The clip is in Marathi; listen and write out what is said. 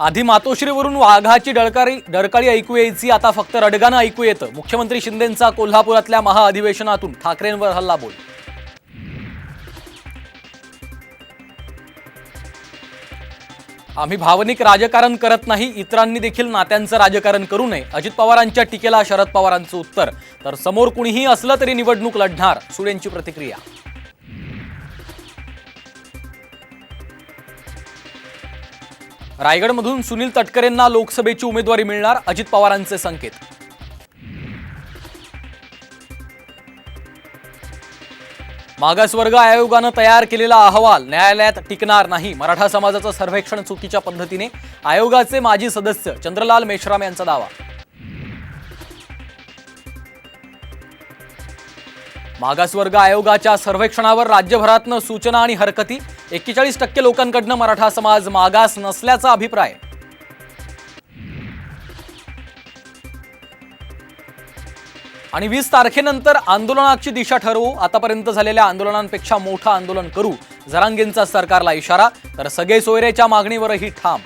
आधी मातोश्रीवरून वाघाची डळकारी डरकाळी ऐकू यायची आता फक्त रडगाणं ऐकू येतं. मुख्यमंत्री शिंदेंचा कोल्हापुरातल्या महाअधिवेशनातून ठाकरेंवर हल्ला बोल. आम्ही भावनिक राजकारण करत नाही इतरांनी देखील नात्यांचं राजकारण करू नये. अजित पवारांच्या टीकेला शरद पवारांचं उत्तर. तर समोर कुणीही असलं तरी निवडणूक लढणार सुडेंची प्रतिक्रिया. रायगडमधून सुनील तटकरेंना लोकसभेची उमेदवारी मिळणार अजित पवारांचे संकेत. मागासवर्ग आयोगानं तयार केलेला अहवाल न्यायालयात टिकणार नाही. मराठा समाजाचं सर्वेक्षण चुकीच्या पद्धतीने. आयोगाचे माजी सदस्य चंद्रलाल मेश्राम यांचा दावा. मागासवर्ग आयोगाच्या सर्वेक्षणावर राज्यभरातनं सूचना आणि हरकती. एक्केचाळीस टक्के लोकांकडनं मराठा समाज मागास नसल्याचा अभिप्राय. आणि वीस तारखेनंतर आंदोलनाची दिशा ठरवू. आतापर्यंत झालेल्या आंदोलनांपेक्षा मोठं आंदोलन करू. जरांगेंचा सरकारला इशारा. तर सगळे सोयरेच्या मागणीवरही ठाम.